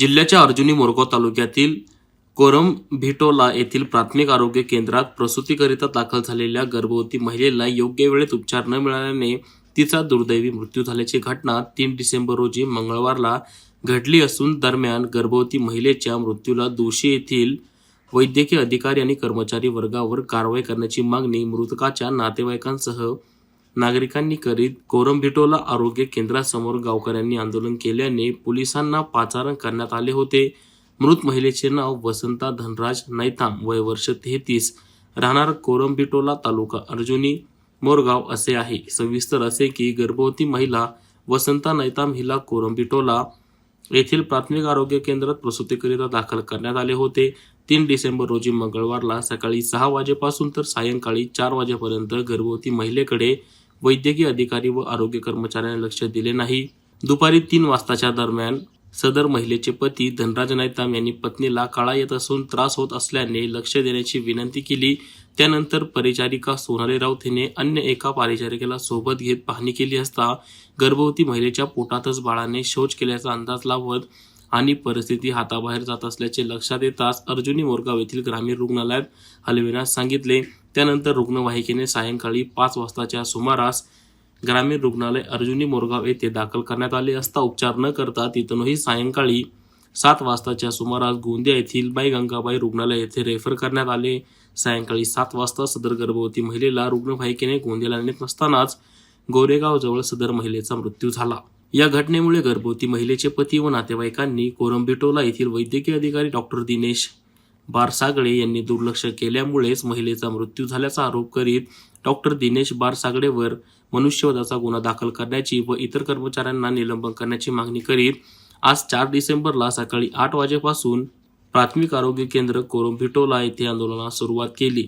जिल्ह्याच्या अर्जुनी मोरगाव तालुक्यातील कोरम भिटोला येथील प्राथमिक आरोग्य केंद्रात प्रसूतीकरिता दाखल झालेल्या गर्भवती महिलेला योग्य वेळेत उपचार न मिळाल्याने तिचा दुर्दैवी मृत्यू झाल्याची घटना तीन डिसेंबर रोजी मंगळवारला घडली असून दरम्यान गर्भवती महिलेच्या मृत्यूला दोषी येथील वैद्यकीय अधिकारी आणि कर्मचारी वर्गावर कारवाई करण्याची मागणी मृतकाच्या नातेवाईकांसह नागरिकांनी करीत कोरंबिटोला आरोग्य केंद्रासमोर गावकऱ्यांनी आंदोलन केल्याने पोलिसांना पाचारण करण्यात आले होते. मृत महिलेचे नाव वसंता धनराज नैताम वय वर्ष तेहतीस. राहणार कोरंबिटोला तालुका अर्जुनी मोरगाव असे आहे. सविस्तर असे की गर्भवती महिला वसंता नैताम हिला कोरंबिटोला येथील प्राथमिक आरोग्य केंद्रात प्रसूतीकरिता दाखल करण्यात आले होते. तीन डिसेंबर रोजी मंगळवारला सकाळी सहा वाजेपासून तर सायंकाळी चार वाजेपर्यंत गर्भवती महिलेकडे वैद्यकीय अधिकारी व आरोग्य कर्मचाऱ्यांनी लक्ष दिले नाही. दुपारी तीन वाजताच्या दरम्यान सदर महिलेचे पती धनराज नायताम यांनी पत्नीला काळा येत असून त्रास होत असल्याने लक्ष देण्याची विनंती केली. त्यानंतर परिचारिका सोनाली राऊत हिने अन्य एका परिचारिकेला सोबत घेत पाहणी केली असता गर्भवती महिलेच्या पोटातच बाळाने शौच केल्याचा अंदाज लावत आणि परिस्थिती हाताबाहेर जात असल्याचे लक्षात येताच अर्जुनी मोरगाव येथील ग्रामीण रुग्णालयात हलविण्यास सांगितले. त्यानंतर रुग्णवाहिकेने सायंकाळी पाच वाजताच्या सुमारास ग्रामीण रुग्णालय अर्जुनी मोरगाव येथे दाखल करण्यात आले असता उपचार न करता तिथूनही सायंकाळी सात वाजताच्या सुमारास गोंदिया येथील बाई गंगाबाई रुग्णालय येथे रेफर करण्यात आले. सायंकाळी सात वाजता सदर गर्भवती महिलेला रुग्णवाहिकेने गोंदियाला नेत नसतानाच गोरेगावजवळ सदर महिलेचा मृत्यू झाला. या घटनेमुळे गर्भवती महिलेचे पती व नातेवाईकांनी कोरंबिटोला येथील वैद्यकीय अधिकारी डॉक्टर दिनेश बारसागळे यांनी दुर्लक्ष केल्यामुळेच महिलेचा मृत्यू झाल्याचा आरोप करीत डॉक्टर दिनेश बारसागडेवर मनुष्यवधाचा गुन्हा दाखल करण्याची व इतर कर्मचाऱ्यांना निलंबन करण्याची मागणी करीत आज चार डिसेंबरला सकाळी आठ वाजेपासून प्राथमिक आरोग्य केंद्र कोरंबिटोला येथे आंदोलनास सुरुवात केली.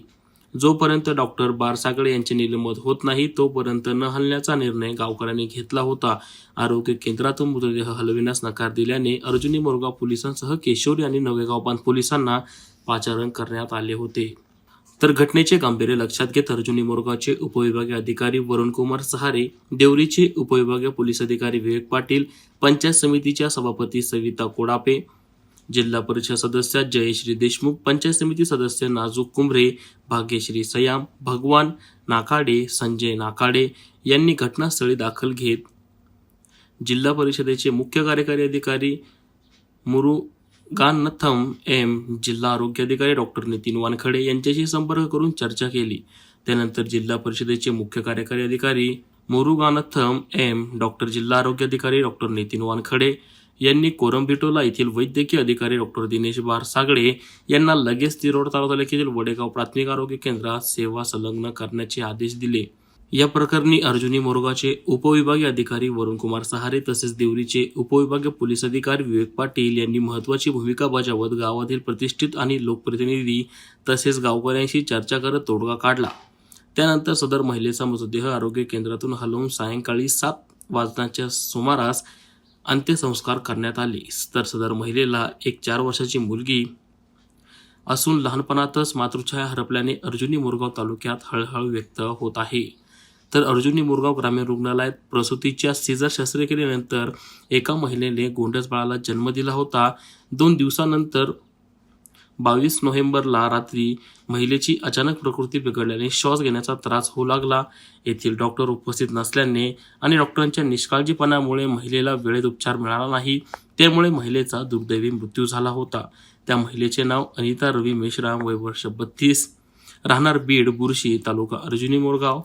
जोपर्यंत डॉक्टर बारसागळे यांचे निलंबन होत नाही तोपर्यंत न हलण्याचा निर्णय गावकऱ्यांनी घेतला होता. आरोग्य केंद्रातून मृतदेह हलविण्यास नकार दिल्याने अर्जुनी मोरगाव पोलिसांसह केशोरी आणि नवेगाव बांध पोलिसांना पाचारण करण्यात आले होते. तर घटनेचे गांभीर्य लक्षात घेत अर्जुनी मोरगावचे उपविभागीय अधिकारी वरुणकुमार सहारे देवरीचे उपविभागीय पोलीस अधिकारी विवेक पाटील पंचायत समितीच्या सभापती सविता कोडापे जिल्हा परिषद सदस्य जयश्री देशमुख पंचायत समिती सदस्य नाजूक कुंभरे भाग्यश्री सयाम भगवान नाकाडे संजय नाकाडे यांनी घटनास्थळी दाखल घेत जिल्हा परिषदेचे मुख्य कार्यकारी अधिकारी मुरुगानथम एम जिल्हा आरोग्य अधिकारी डॉक्टर नितीन वानखडे यांच्याशी संपर्क करून चर्चा केली. त्यानंतर जिल्हा परिषदेचे मुख्य कार्यकारी अधिकारी मुरुगानथम एम डॉक्टर जिल्हा आरोग्य अधिकारी डॉक्टर नितीन वानखडे यांनी कोरंबिटोला येथील वैद्यकीय अधिकारी डॉक्टर दिनेश बार सागडे यांना लगेच तिरोड तालुक्यातील वडेगाव प्राथमिक आरोग्य केंद्रात सेवा संलग्न करण्याचे आदेश दिले. या प्रकरणी अर्जुनी मोरगाचे उपविभागीय अधिकारी वरुण कुमार सहारे तसेच देवरीचे उपविभागीय पोलीस अधिकारी विवेक पाटील यांनी महत्वाची भूमिका बजावत गावातील प्रतिष्ठित आणि लोकप्रतिनिधी तसेच गावकऱ्यांशी चर्चा करत तोडगा काढला. त्यानंतर सदर महिलेचा मृतदेह आरोग्य केंद्रातून हलवून सायंकाळी सात वाजताच्या सुमारास अंत्यसंस्कार करण्यात आले. तर सदर महिलेला एक चार वर्षाची मुलगी असून लहानपणातच मातृछाया हरपल्याने अर्जुनी मुरगाव तालुक्यात हळहळ व्यक्त होत आहे. तर अर्जुनी मुरगाव ग्रामीण रुग्णालयात प्रसूतीच्या सीझर शस्त्रक्रियेनंतर एका महिलेने गोंडस बाळाला जन्म दिला होता. दोन दिवसानंतर बावीस नोव्हेंबरला रात्री महिलेची अचानक प्रकृती बिघडल्याने श्वास घेण्याचा त्रास होऊ लागला. येथील डॉक्टर उपस्थित नसल्याने आणि डॉक्टरांच्या निष्काळजीपणामुळे महिलेला वेळेत उपचार मिळाला नाही त्यामुळे महिलेचा दुर्दैवी मृत्यू झाला होता. त्या महिलेचे नाव अनिता रवी मेश्राम वय वर्ष बत्तीस. राहणार बीड बुरशी तालुका अर्जुनी मोरगाव.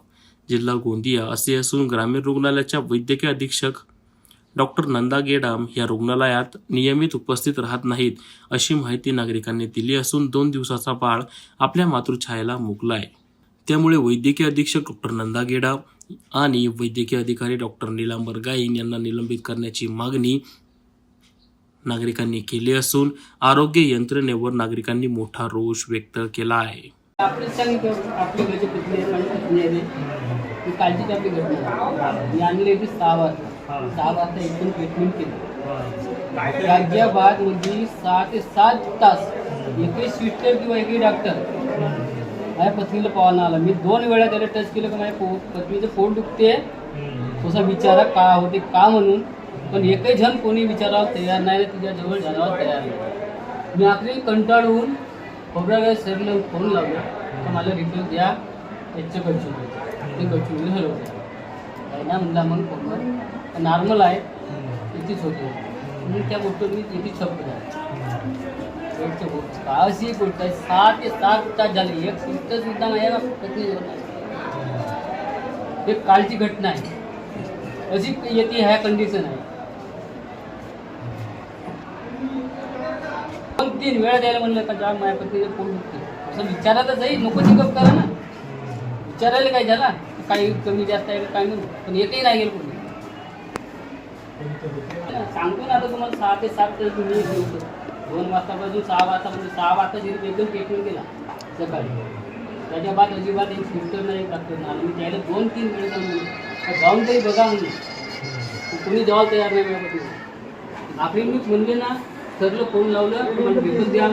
जिल्हा गोंदिया असे असून ग्रामीण रुग्णालयाच्या वैद्यकीय अधीक्षक डॉक्टर नंदा गेडाम या रुग्णालयात नियमित उपस्थित राहत नाहीत अशी माहिती नागरिकांनी दिली असून दोन दिवसाचा बाळ आपल्या मातृछायेला मुकलाय. त्यामुळे वैद्यकीय अधीक्षक डॉक्टर नंदा गेडाम आणि वैद्यकीय अधिकारी डॉक्टर निलांबर गाईन यांना निलंबित करण्याची मागणी नागरिकांनी केली असून आरोग्य यंत्रणेवर नागरिकांनी मोठा रोष व्यक्त केला आहे. आपलं सहा वाजता एकदम ट्रीटमेंट केली. बाद म्हणजे सहा ते सात तास एकही सिस्टर किंवा एकही डॉक्टर माझ्या पत्नीला पाहायला आला. मी दोन वेळा त्याला टच केलं की माझ्या पो पत्नीचं पोट दुखते थोडसा विचारा का होते का म्हणून? पण एकही जण कोणी विचारायला तयार नाही ना तिच्याजवळ जाण्यावर तयार नाही. मी आखरी कंटाळून खोबरा सरला फोन लावला. तर मला रिपोर्ट द्या. याच्या गडचिरोली ते गडचिरोली हलवलं काय ना म्हणला मग फोनवर. नॉर्मल आहे. इथेच होते. म्हणून त्या गोष्टीवर मी छप्प झाला वेटच्या गोष्ट. काळशी गोष्ट आहे सहा ते सात तास झाले. एक मिनिट सुद्धा नाही एक कालची घटना आहे. अशी येते ह्या कंडिशन आहे. दोन तीन वेळा द्यायला म्हणलं का जा माझ्या पत्नीचं पोट दुखते असं विचारायला जाईल नको चिकअप करा ना. विचारायला काय झाला? काही कमी जास्त आहे काय म्हणून. पण एकही नाही गेलं कोणी आता तुम्हाला सहा ते सात तुम्ही दोन वाजतापासून सहा म्हणजे वाजतापासून सहा वाजता म्हणजे जरी एकदम ट्रीटमेंट केला सकाळी. त्याच्या बाद अजिबात एक सिस्टर नाही डॉक्टर नाही. मी त्याला दोन तीन वेळ जाऊन जाऊन तरी बघा म्हणून. कोणी जायला तयार नाही माझ्यापासून आखरी मी म्हणले ना सरलं फोन लावलं की भेटून द्या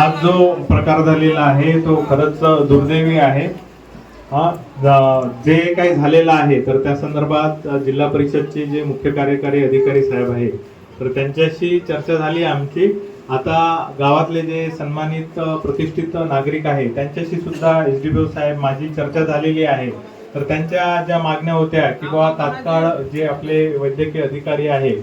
आज जो प्रकार झालेला आहे तो खरंच दुर्दैवी आहे. हा जे काही झालेलं आहे तर त्या संदर्भात जिल्हा परिषदचे जे मुख्य कार्यकारी अधिकारी साहेब आहे तर त्यांच्याशी चर्चा झाली आमची. आता गावातले जे सन्मानित प्रतिष्ठित नागरिक आहे त्यांच्याशी सुद्धा एस डी ओ साहेब माझी चर्चा झालेली आहे. तर त्यांच्या ज्या मागण्या होत्या की बाबा तात्काळ जे आपले वैद्यकीय अधिकारी आहे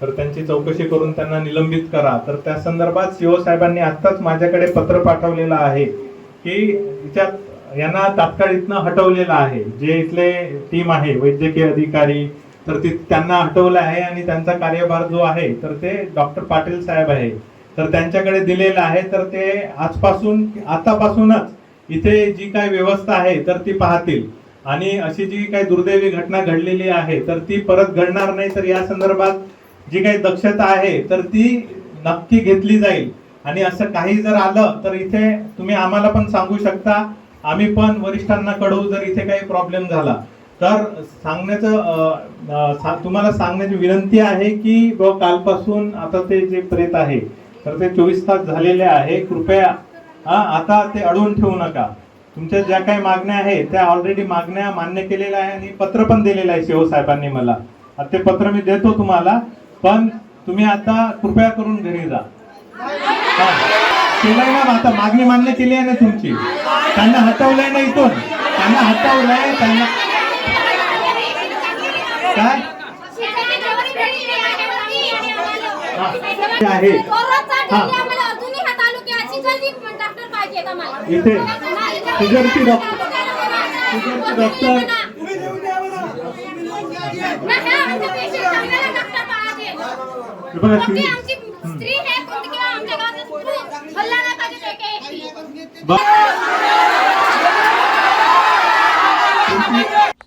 तर त्यांची चौकशी करून त्यांना निलंबित करा. तर त्या संदर्भात सीओ साहेबांनी आत्ताच माझ्याकडे पत्र पाठवलेलं आहे की याच्यात यांना तात्काळ इथनं हटवलेलं आहे. जे इथले टीम आहे वैद्यकीय अधिकारी तर ती त्यांना हटवलं आहे आणि त्यांचा कार्यभार जो आहे तर ते डॉक्टर पाटील साहेब आहे. तर त्यांच्याकडे दिलेलं आहे तर ते आजपासून आतापासूनच इथे जी काही व्यवस्था आहे तर ती पाहतील. आणि अशी जी काही दुर्दैवी घटना घडलेली आहे तर ती परत घडणार नाही तर या संदर्भात जी काही दक्षता आहे तर ती नक्की घेतली जाईल. आणि असं काही जर आलं तर इथे तुम्ही आम्हाला पण सांगू शकता आम्ही पण वरिष्ठांना कळवू जर इथे काही प्रॉब्लेम झाला. तर सांगण्याचं सा- तुम्हाला सांगण्याची विनंती आहे की ब कालपासून आता ते जे प्रेत आहे तर ते चोवीस तास झालेले आहे. कृपया हा आता ते अडवून ठेवू नका. तुमच्या ज्या काही मागण्या आहेत त्या ऑलरेडी मागण्या मान्य केलेल्या आहे आणि पत्र पण दिलेलं आहे शिवसाहेबांनी मला. आता ते पत्र मी देतो तुम्हाला पण तुम्ही आता कृपया करून घरी जा. ना आता मागणी मान्य केली आहे ना तुमची? त्यांना हटवलंय ना इथून. त्यांना हटवलंय त्यांना काय? आहे. इथे. शुगरची डॉक्टर. डॉक्टर. बघा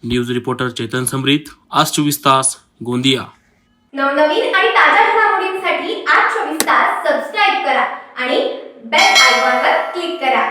न्यूज रिपोर्टर चेतन समृत आज चोवीस तास गोंदिया. नवनवीन आणि ताज्या घडामोडींसाठी आज चोवीस तास सबस्क्राईब करा आणि बेल आयकॉनवर क्लिक करा.